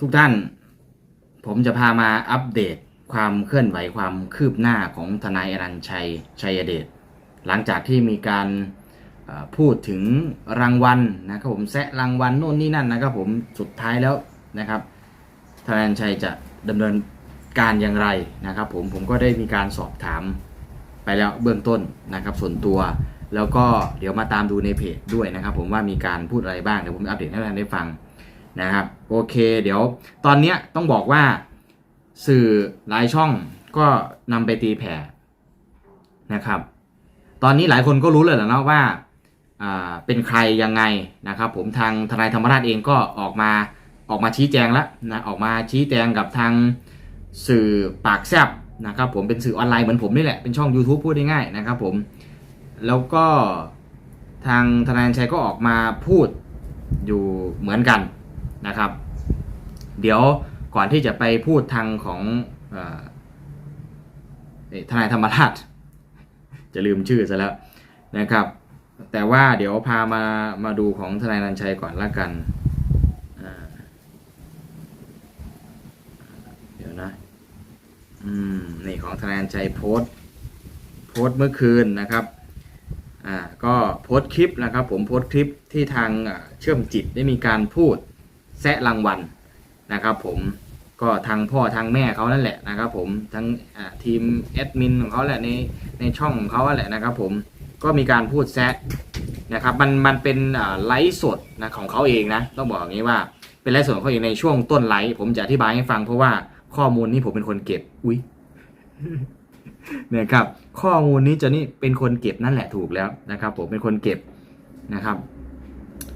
ทุกท่าน ผมจะพามาอัปเดตความเคลื่อนไหวความคืบหน้าของทนายอนันชัยชัยเดชหลังจากที่มีการพูดถึงรางวัลนะครับผมแซะรางวัลโน่นนี่นั่นนะครับผมสุดท้ายแล้วนะครับทนายอนันชัยจะดำเนินการอย่างไรนะครับ ผมผมก็ได้มีการสอบถามไปแล้วเบื้องต้นนะครับส่วนตัวแล้วก็เดี๋ยวมาตามดูในเพจด้วยนะครับ ผมว่ามีการพูดอะไรบ้างเดี๋ยวผมอัปเดตให้ท่านได้ฟัง นะครับโอเคเดี๋ยวตอนนี้ต้องบอกว่าสื่อหลายช่องก็นำไปตีแผ่นะครับ ตอนนี้หลายคนก็รู้เลยและเนาะว่าเป็นใครยังไงนะครับ ผมทางทนายธรรมราชเองก็ออกมาออกมาชี้แจงแล้วนะออกมาชี้แจงกับทางสื่อปากแซบนะครับผมเป็นสื่อออนไลน์เหมือนผมนี่แหละเป็นช่อง YouTube พูดง่ายๆนะครับผมแล้วก็ทางทนายชัยก็ออกมาพูดอยู่เหมือนกัน นะครับ เดี๋ยวก่อนที่จะไปพูดทางของอทนายธรรมราช จะลืมชื่อซะแล้วนะครับ แต่ว่าเดี๋ยวพามามาดูของทนายนัญชัยก่อนละกันเดี๋ยวนะอืมนี่ของทนายนัญชัยโพส์โพส์เมื่อคืนนะครับอ่าก็โพสต์คลิปนะครับ ผมโพสต์คลิปที่ทางเชื่อมจิตได้มีการพูด แซะรางวัลนะครับผมก็ทางพ่อทางแม่เขานั่นแหละนะครับผมทั้งทีมแอดมินของเขาแหละในในช่องของเขาแหละนะครับผมก็มีการพูดแซะนะครับมันมันเป็นไลฟ์สดนะของเขาเองนะต้องบอกอย่างนี้ว่าเป็นไลฟ์สดของเขาเองในช่วงต้นไลฟ์ผมจะอธิบายให้ฟังเพราะว่าข้อมูลนี้ผมเป็นคนเก็บอุ้ยเนี่ยครับข้อมูลนี้จะนี่เป็นคนเก็บนั่นแหละถูกแล้วนะครับ ผมเป็นคนเก็บนะครับ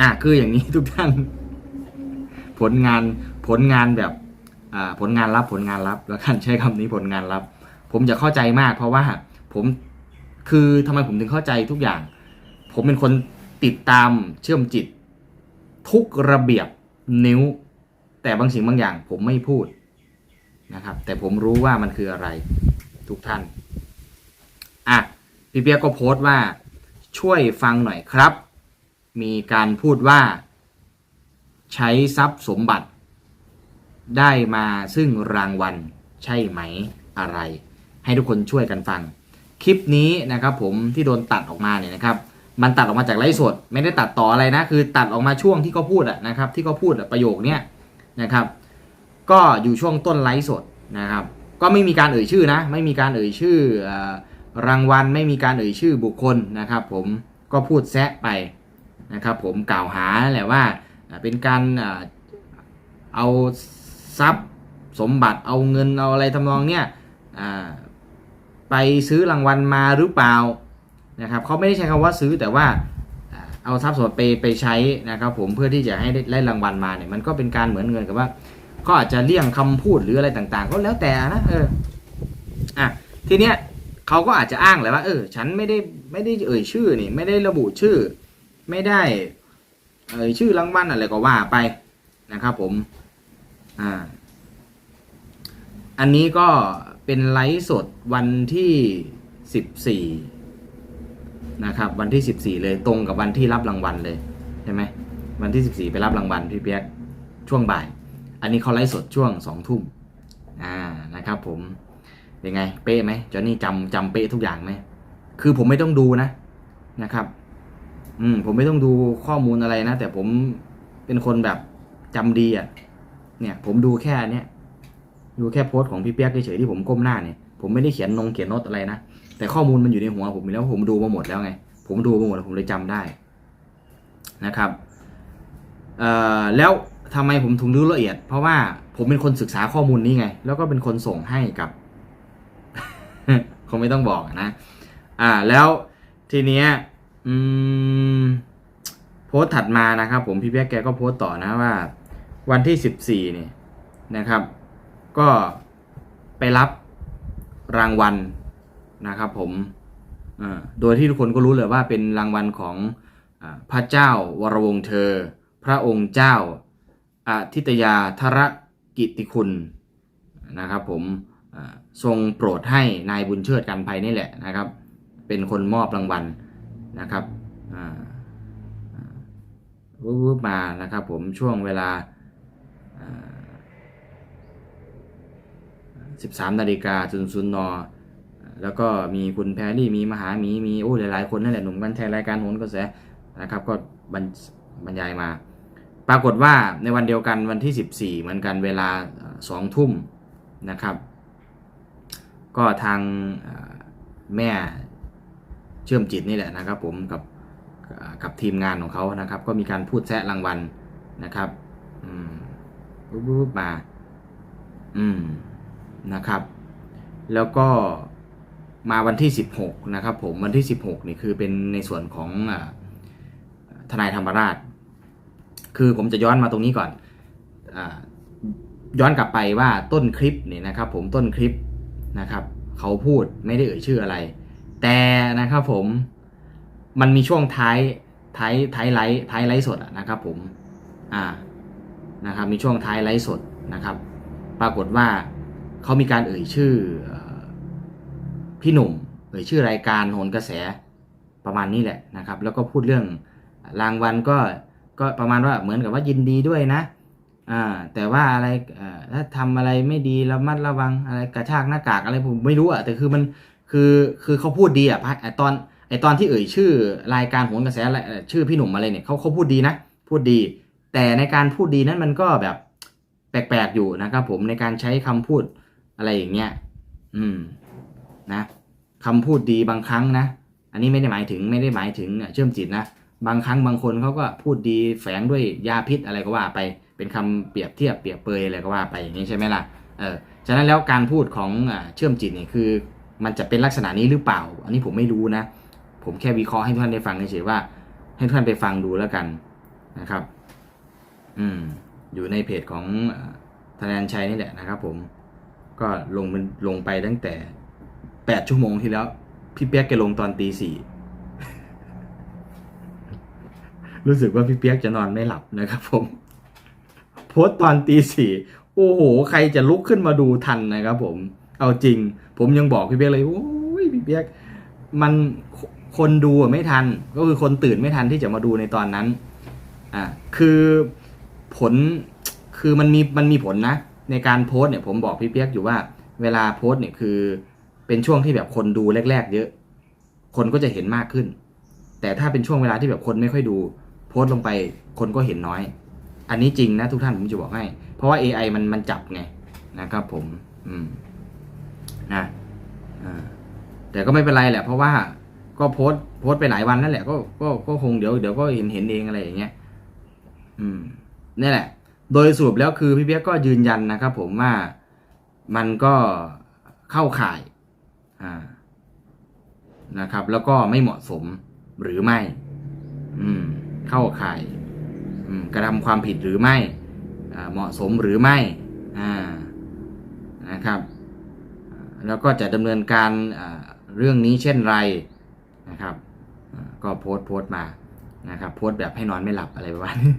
อะคืออย่างนี้ทุกท่าน ผลงานผลงานแบบผลงานลับผลงานลับแล้วกันใช้คำนี้ผลงานลับ ผมจะเข้าใจมากเพราะว่าผมคือทำไมผมถึงเข้าใจทุกอย่าง ผมเป็นคนติดตามเชื่อมจิต ทุกระเบียบนิ้ว แต่บางสิ่งบางอย่างผมไม่พูดนะครับ แต่ผมรู้ว่ามันคืออะไรทุกท่านอะพี่เปียกก็โพสต์ว่าช่วยฟังหน่อยครับ มีการพูดว่า ใช้ทรัพย์สมบัติ ได้มาซึ่งรางวัลใช่ไหมอะไร ให้ทุกคนช่วยกันฟัง คลิปนี้นะครับผมที่โดนตัดออกมาเนี่ยนะครับ มันตัดออกมาจากไลฟ์สด ไม่ได้ตัดต่ออะไรนะ คือตัดออกมาช่วงที่เขาพูดอะนะครับ ที่เขาพูดประโยคเนี้ยนะครับ ก็อยู่ช่วงต้นไลฟ์สดนะครับ ก็ไม่มีการเอ่ยชื่อนะ ไม่มีการเอ่ยชื่ออรางวัลไม่มีการเอ่ยชื่อบุคคลนะครับ ผมก็พูดแซะไปนะครับ ผมกล่าวหาแหละว่า เป็นการเอาทรัพย์สมบัติเอาเงินเอาอะไรทำนองเนี้ยไปซื้อรางวัลมาหรือเปล่านะครับเขาไม่ได้ใช้คำว่าซื้อแต่ว่าเอาทรัพย์สมบัติไปไปใช้นะครับผมเพื่อที่จะให้ได้รางวัลมาเนี่ยมันก็เป็นการเหมือนเงินกับว่าก็อาจจะเลี่ยงคำพูดหรืออะไรต่างๆ ก็แล้วแต่นะเอออะทีเนี้ยเขาก็อาจจะอ้างแหละว่าเออฉันไม่ได้ไม่ได้เอ่ยชื่อนี่ไม่ได้ระบุชื่อ ไม่ได้ เอ่ยชื่อรางวัลอะไรก็ว่าไปนะครับผมอ่าอันนี้ก็เป็นไลฟ์สดวันที่สิบสี่นะครับ วันที่สิบสี่เลยตรงกับวันที่รับรางวัลเลยใช่ไหมวันที่สิบสี่ไปรับรางวัลพี่เปียกช่วงบ่าย อันนี้เขาไลฟ์สดช่วงสองทุ่มอ่านะครับผมเป็นไงเป๊ะไหมจอนี่จำจำเป๊ะทุกอย่างไหมคือผมไม่ต้องดูนะนะครับ อืม ผมไม่ต้องดูข้อมูลอะไรนะ แต่ผมเป็นคนแบบจำดีอะ เนี่ย ผมดูแค่เนี้ยดูแค่โพสต์ของพี่เปียกเฉยๆที่ผมก้มหน้าเนี่ย ผมไม่ได้เขียนนงเขียนโน้ตอะไรนะ แต่ข้อมูลมันอยู่ในหัวผมแล้วผมดูมาหมดแล้วไง ผมดูมาหมดแล้วผมเลยจำได้นะครับเอ่อแล้วทำไมผมถึงรู้ละเอียด เพราะว่าผมเป็นคนศึกษาข้อมูลนี้ไง แล้วก็เป็นคนส่งให้กับคงไม่ต้องบอกนะ อ่า แล้วทีเนี้ย อืม โพสต์ถัดมานะครับผมพี่เปียกแกก็โพสต์ต่อนะว่า วันที่สิบสี่เนี่ยนะครับ ก็ไปรับรางวัลนะครับผมโดยที่ทุกคนก็รู้เลยว่าเป็นรางวัลของอพระเจ้าวรวงเธอ พระองค์เจ้าอาทิตยาธรกิติคุณนะครับผมทรงโปรดให้นายบุญเชิดกันภัยนี่แหละนะครับ เป็นคนมอบรางวัล นะครับอ่าอ่าวุบมานะครับผมช่วงเวลา 13 นาฬิกาศูนย์ศูนย์นแล้วก็มีคุณแพรรี่มีมหามีมีโอ้หลายๆคนนั่นแหละหนุ่มกันแทนรายการโหนกระแสนะครับ ก็บรรบรรยายมา ปรากฏว่าในวันเดียวกันวันที่ 14 เหมือนกันเวลาสองทุ่มนะครับ ก็ทางแม่ ชื่อมจิตนี่แหละนะครับ ผมกับกับทีมงานของเขานะครับ ก็มีการพูดแซะรางวัลนะครับ อืมปุ๊บมา อืมนะครับ แล้วก็มาวันที่ 16 นะครับ ผมวันที่ 16นี่คือเป็นในส่วนของอทนายธรรมราช คือผมจะย้อนมาตรงนี้ก่อนอย้อนกลับไปว่าต้นคลิปเนี่ยนะครับ ผมต้นคลิปนะครับ เขาพูดไม่ได้เอ่ยชื่ออะไร แต่นะครับผมมันมีช่วงท้ายท้ายท้ายไลฟ์ท้ายไลฟ์สดอะนะครับผมอ่านะครับมีช่วงท้ายไลฟ์สดนะครับ ปรากฏว่าเขามีการเอ่ยชื่อพี่หนุ่มเอ่ยชื่อรายการโหนกระแสประมาณนี้แหละนะครับ แล้วก็พูดเรื่องรางวัลก็ก็ประมาณว่าเหมือนกับว่ายินดีด้วยนะอ่าแต่ว่าอะไรถ้าทำอะไรไม่ดีระมัดระวังอะไรกระชากหน้ากากอะไรผมไม่รู้อะแต่คือมัน คือคือเขาพูดดีอะพะไอตอนไอตอนที่เอ่ยชื่อรายการโหนกระแสอะไรเอ่อชื่อพี่หนุ่มอะไรเนี่ยเขาเขาพูดดีนะ พูดดี แต่ในการพูดดีนั้นมันก็แบบแปลกๆอยู่นะครับผมในการใช้คำพูดอะไรอย่างเงี้ยอืมนะคำพูดดีบางครั้งนะ อันนี้ไม่ได้หมายถึงไม่ได้หมายถึงเชื่อมจิตนะบางครั้งบางคนเขาก็พูดดีแฝงด้วยยาพิษอะไรก็ว่าไปเป็นคำเปรียบเทียบเปรียบเปยอะไรก็ว่าไปอย่างนี้ใช่ไหมล่ะเออฉะนั้นแล้วการพูดของเชื่อมจิตเนี่ยคือ มันจะเป็นลักษณะนี้หรือเปล่า อันนี้ผมไม่รู้นะ ผมแค่วิเคราะห์ให้ทุกท่านได้ฟังเฉยๆว่า ให้ทุกท่านไปฟังดูแล้วกันนะครับ อืม อยู่ในเพจของอ่านาชัยนี่แหละนะครับ ผม ก็ลงมันลงไปตั้งแต่แปดชั่วโมงที่แล้ว พี่เปียกแกลงตอนตีสี่รู้สึกว่าพี่เปียกจะนอนไม่หลับนะครับผม โพสต์ตอนตีสี่โอ้โห ใครจะลุกขึ้นมาดูทันนะครับผม เอาจริง ผมยังบอกพี่เปียกเลยโอ้ยพี่เปียกมันคนดูไม่ทัน ก็คือคนตื่นไม่ทันที่จะมาดูในตอนนั้น อ่าคือผลคือมันมีมันมีผลนะ ในการโพสต์เนี่ยผมบอกพี่เปียกอยู่ว่า เวลาโพสต์เนี่ยคือเป็นช่วงที่แบบคนดูแรก ๆ เยอะ คนก็จะเห็นมากขึ้น แต่ถ้าเป็นช่วงเวลาที่แบบคนไม่ค่อยดู โพสต์ลงไปคนก็เห็นน้อย อันนี้จริงนะทุกท่านผมจะบอกให้ เพราะว่า AI มันมันจับไงนะครับผม อืม นะแต่ก็ไม่เป็นไรแหละ เพราะว่าก็โพสโพสไปหลายวันนั่นแหละก็ก็ก็คงเดี๋ยวเดี๋ยวก็เห็นเห็นเองอะไรอย่างเงี้ย อืมนี่แหละ โดยสรุปแล้วคือพี่เปียกก็ยืนยันนะครับ ผมว่ามันก็เข้าข่าย อ่านะครับ แล้วก็ไม่เหมาะสมหรือไม่ อืม เข้าข่ายกระทำความผิดหรือไม่เหมาะสมหรือไม่ อ่านะครับ แล้วก็จะดำเนินการเรื่องนี้เช่นไรนะครับก็โพสต์โพสต์มานะครับโพสต์แบบให้นอนไม่หลับอะไรประมาณนี้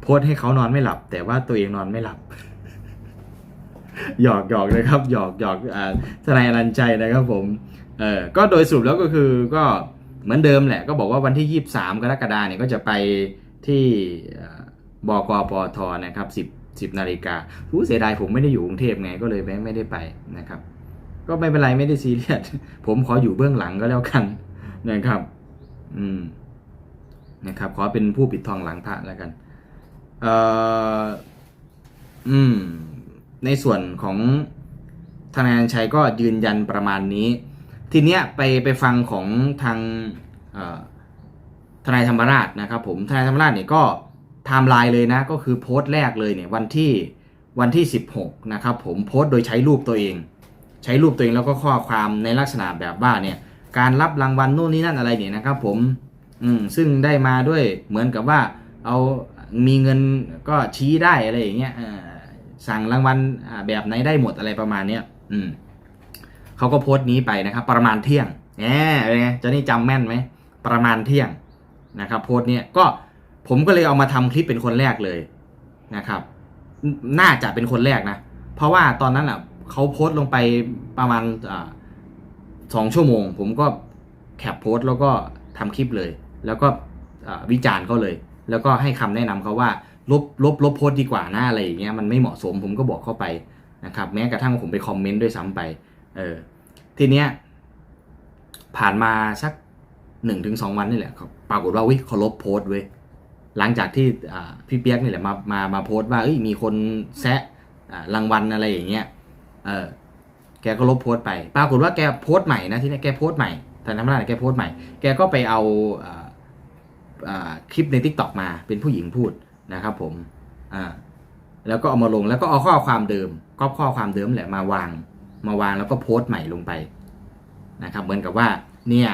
โพสต์ให้เขานอนไม่หลับ แต่ว่าตัวเองนอนไม่หลับหยอกหยอกนะครับหยอกหยอกอ่าทนายอนันใจนะครับผมเออก็โดยสรุปแล้วก็คือก็เหมือนเดิมแหละก็บอกว่าวันที่ 23 กรกฎาเนี่ยก็จะไปที่บกปอทนะครับ10 10นาฬิกาผู้เสียดายผมไม่ได้อยู่กรุงเทพไงก็เลยไม่ได้ไปนะครับ ก็ไม่เป็นไรไม่ได้ซีเรียสผมขออยู่เบื้องหลังก็แล้วกันนะครับ อืมนะครับ ขอเป็นผู้ปิดทองหลังพระแล้วกันเอ่ออืม ในส่วนของทนายอนชัยก็ยืนยันประมาณนี้ ทีเนี้ยไปไปฟังของทางทนายธรรมราชนะครับ ผมทนายธรรมราชเนี่ยก็ ไทม์ไลน์เลยนะก็คือโพสต์แรกเลยเนี่ยวันที่วันที่ 16นะครับผมโพสต์โดยใช้รูปตัวเอง ใช้รูปตัวเองแล้วก็ข้อความในลักษณะแบบว่าเนี่ยการรับรางวัลนู่นนี่นั่นอะไรเนี่ยนะครับผมอืมซึ่งได้มาด้วยเหมือนกับว่าเอามีเงินก็ชี้ได้อะไรอย่างเงี้ยเออสั่งรางวัลแบบไหนได้หมดอะไรประมาณเนี้ยอืมเขาก็โพสต์นี้ไปนะครับ ประมาณเที่ยงแหมเป็นไงเจ้านี่จำแม่นไหมประมาณเที่ยงนะครับโพสต์เนี้ยก็ ผมก็เลยเอามาทำคลิปเป็นคนแรกเลยนะครับ น่าจะเป็นคนแรกนะ เพราะว่าตอนนั้นอะเขาโพสต์ลงไปประมาณสองชั่วโมง ผมก็แคปโพสต์แล้วก็ทำคลิปเลย แล้วก็วิจารณ์เขาเลย แล้วก็ให้คำแนะนำเขาว่าลบลบลบโพสต์ดีกว่านะอะไรอย่างเงี้ยมันไม่เหมาะสมผมก็บอกเข้าไปนะครับ แม้กระทั่งผมไปคอมเมนต์ด้วยซ้ำไป เออทีเนี้ยผ่านมาสักหนึ่งถึงสองวันนี่แหละปรากฏว่าวิเขาลบโพสต์เว้ย หลังจากที่พี่เปียกนี่แหละมามามาโพสต์ว่าเอ้ยมีคนแซะรางวัลอะไรอย่างเงี้ยเออแกก็ลบโพสต์ไป ปรากฏว่าแกโพสต์ใหม่นะที่นี่แกโพสต์ใหม่แต่น้ำหน้าแกโพสต์ใหม่ แกก็ไปเอาคลิปใน t ิ k t o k มาเป็นผู้หญิงพูดนะครับผมแล้วก็เอามาลงแล้วก็เอาข้อความเดิมก็ข้อความเดิมแหละมาวางมาวางแล้วก็โพสต์ใหม่ลงไปนะครับเหมือนกับว่าเนี่ย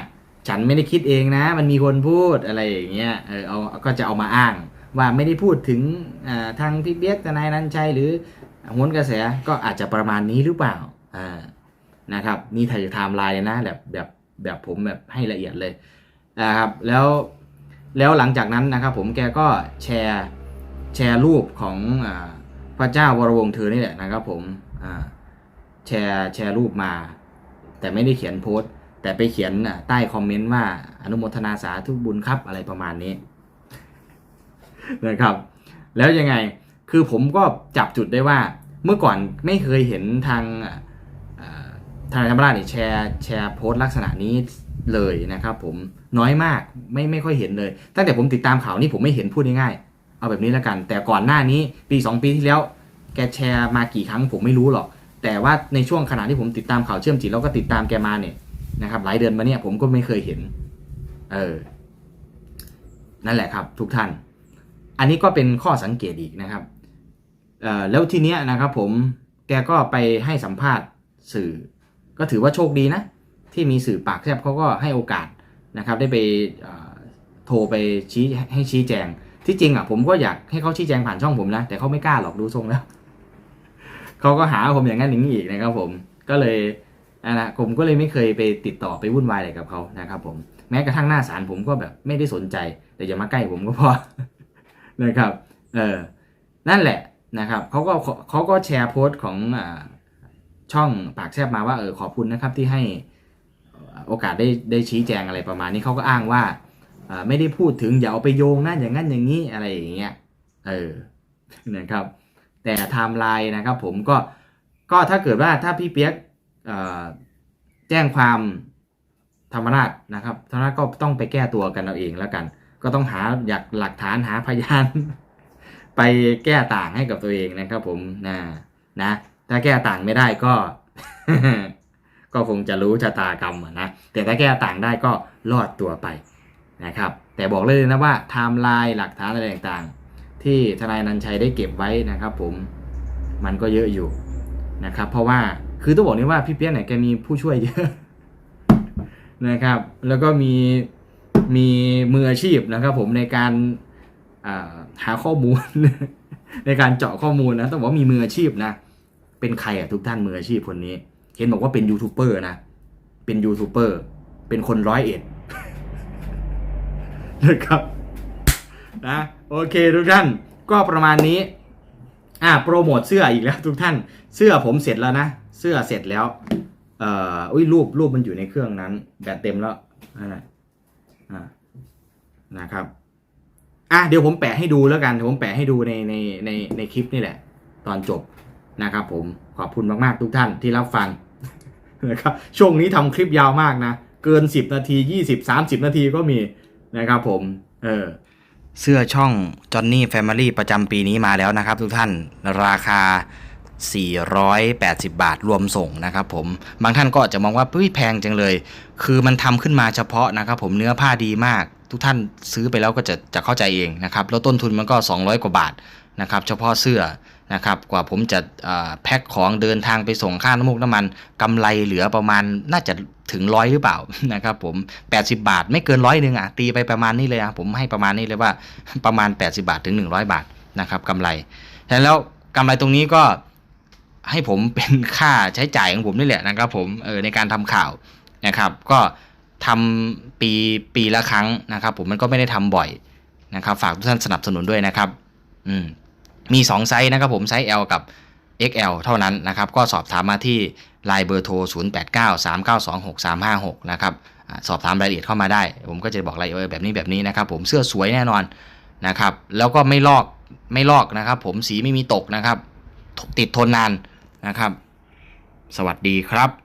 ฉันไม่ได้คิดเองนะ มันมีคนพูดอะไรอย่างเงี้ยเออเอาก็จะเอามาอ้าง ว่าไม่ได้พูดถึงทางพี่เบียกทนายนันชัยหรือโหนกระแสก็อาจจะประมาณนี้หรือเปล่าอ่านะครับ นี่ถ่ายไทม์ไลน์นะแบบแบบแบบผมแบบให้ละเอียดเลยนะครับแล้วแล้วหลังจากนั้นนะครับผมแกก็แชร์แชร์รูปของอพระเจ้าวรวงเธอนี่แหละนะครับผมแชร์แชร์รูปมา แต่ไม่ได้เขียนโพสต์ แต่ไปเขียนน่ะใต้คอมเมนต์ว่าอนุโมทนาสาธุบุญครับอะไรประมาณนี้นะครับ แล้วยังไงคือผมก็จับจุดได้ว่าเมื่อก่อนไม่เคยเห็นทางทางธรรมราชเนี่ยแชร์แชร์โพสต์ลักษณะนี้เลยนะครับ ผมน้อยมากไม่ไม่ค่อยเห็นเลย ตั้งแต่ผมติดตามข่าวนี้ผมไม่เห็นพูดง่ายๆเอาแบบนี้แล้วกัน แต่ก่อนหน้านี้ปี 2 ปีที่แล้ว แกแชร์มากี่ครั้งผมไม่รู้หรอก แต่ว่าในช่วงขณะที่ผมติดตามข่าวเชื่อมจิตแล้วก็ติดตามแกมาเนี่ย นะครับ หลายเดือนมาเนี่ยผมก็ไม่เคยเห็น เออ นั่นแหละครับ ทุกท่าน อันนี้ก็เป็นข้อสังเกตอีกนะครับแล้วทีเนี้ยนะครับ ผมแกก็ไปให้สัมภาษณ์สื่อ ก็ถือว่าโชคดีนะ ที่มีสื่อปากแซบเขาก็ให้โอกาสนะครับ ได้ไปโทรไปชี้ให้ชี้แจง ที่จริงอะผมก็อยากให้เขาชี้แจงผ่านช่องผมนะแต่เขาไม่กล้าหรอกดูทรงแล้วเขาก็หาผมอย่างนั้นอย่างนี้อีกนะครับ ผมก็เลย นะนะผมก็เลยไม่เคยไปติดต่อไปวุ่นวายอะไรกับเขานะครับผมแม้กระทั่งหน้าศาลผมก็แบบไม่ได้สนใจ แต่อย่ามาใกล้ผมก็พอนะครับเออนั่นแหละนะครับเขาก็เขาก็แชร์โพสต์ของอช่องปากแซบมาว่าเออขอบคุณนะครับที่ให้โอกาสได้ได้ชี้แจงอะไรประมาณนี้เขาก็อ้างว่าไม่ได้พูดถึงอย่าเอาไปโยงนั่นอย่างนั้นอย่างนี้อะไรอย่างเงี้ยเออนะครับ แต่ไทม์ไลน์นะครับผมก็ก็ถ้าเกิดว่าถ้าพี่เปียก แจ้งความธรรมราชนะครับธรรมราชก็ต้องไปแก้ตัวกันเอาเองแล้วกัน ก็ต้องหาอยากหลักฐานหาพยาน ไปแก้ต่างให้กับตัวเองนะครับผมนะนะ ถ้าแก้ต่างไม่ได้ก็ ก็คงจะรู้ชะตากรรมนะแต่ถ้าแก้ต่างได้ก็รอดตัวไปนะครับ แต่บอกเลยนะว่าไทม์ไลน์หลักฐานอะไรต่างๆ ที่ทนายนันชัยได้เก็บไว้นะครับ ผมมันก็เยอะอยู่นะครับ เพราะว่า คือต้องบอกนี้ว่าพี่เปี๊ยกเนี่ยแกมีผู้ช่วยเยอะนะครับ แล้วก็มีมีมืออาชีพนะครับผมในการาหาข้อมูล ในการเจาะข้อมูลนะต้องบอกว่ามีมืออาชีพนะ เป็นใครอะทุกท่านมืออาชีพคนนี้ เห็นบอกว่าเป็นยูทูบเบอร์นะ เป็นยูทูบเบอร์ เป็นคนร้อยเอ็ดนะครับนะโอเคทุกท่านก็ประมาณนี้ อ่าโปรโมทเสื้ออีกแล้วทุกท่านเสื้อผมเสร็จแล้วนะ เสื้อเสร็จแล้ว เอ่ออุ้ยรูปรูปมันอยู่ในเครื่องนั้น แบตเต็มแล้วนั่นแหละอ่านะครับอะเดี๋ยวผมแปะให้ดูแล้วกันเดี๋ยวผมแปะให้ดูในในในในคลิปนี่แหละ ตอนจบนะครับผมขอบคุณมาก ๆ ทุกท่านที่รับฟังนะครับช่วงนี้ทำคลิปยาวมากนะ เกิน 10 นาที 20 30 นาทีก็มีนะครับผมเออเสื้อช่องจ o อนนี่แฟมิลี่ประจำปีนี้มาแล้วนะครับทุกท่านราคา 480 บาทรวมส่งนะครับผมบางท่านก็อาจจะมองว่าเฮ้ยแพงจังเลย คือมันทำขึ้นมาเฉพาะนะครับผมเนื้อผ้าดีมาก ทุกท่านซื้อไปแล้วก็จะจะเข้าใจเองนะครับแล้วต้นทุนมันก็ 200 กว่าบาทนะครับเฉพาะเสื้อนะครับกว่าผมจะแพ็คของเดินทางไปส่งค่าน้ำมูกน้ำมันกำไรเหลือประมาณน่าจะถึงร้อยหรือเปล่านะครับผม 80 บาทไม่เกินร้อยหนึ่งอะตีไปประมาณนี้เลยอะผมให้ประมาณนี้เลยว่าประมาณ 80 บาทถึง 100 บาทนะครับกำไรฉะนั้นแล้วกำไรตรงนี้ก็ ให้ผมเป็นค่าใช้จ่ายของผมนี่แหละนะครับผมเออในการทำข่าวนะครับ ก็ทำปีปีละครั้งนะครับ ผมมันก็ไม่ได้ทำบ่อยนะครับ ฝากทุกท่านสนับสนุนด้วยนะครับ อืมมี 2 ไซส์นะครับผมไซส์ L กับ XL เท่านั้นนะครับ ก็สอบถามมาที่ไลน์เบอร์โทร 0893926356 นะครับสอบถามรายละเอียดเข้ามาได้ ผมก็จะบอกรายละเอียดแบบนี้แบบนี้นะครับ ผมเสื้อสวยแน่นอนนะครับ แล้วก็ไม่ลอกไม่ลอกนะครับ ผมสีไม่มีตกนะครับ ติดทนนาน นะครับ สวัสดีครับ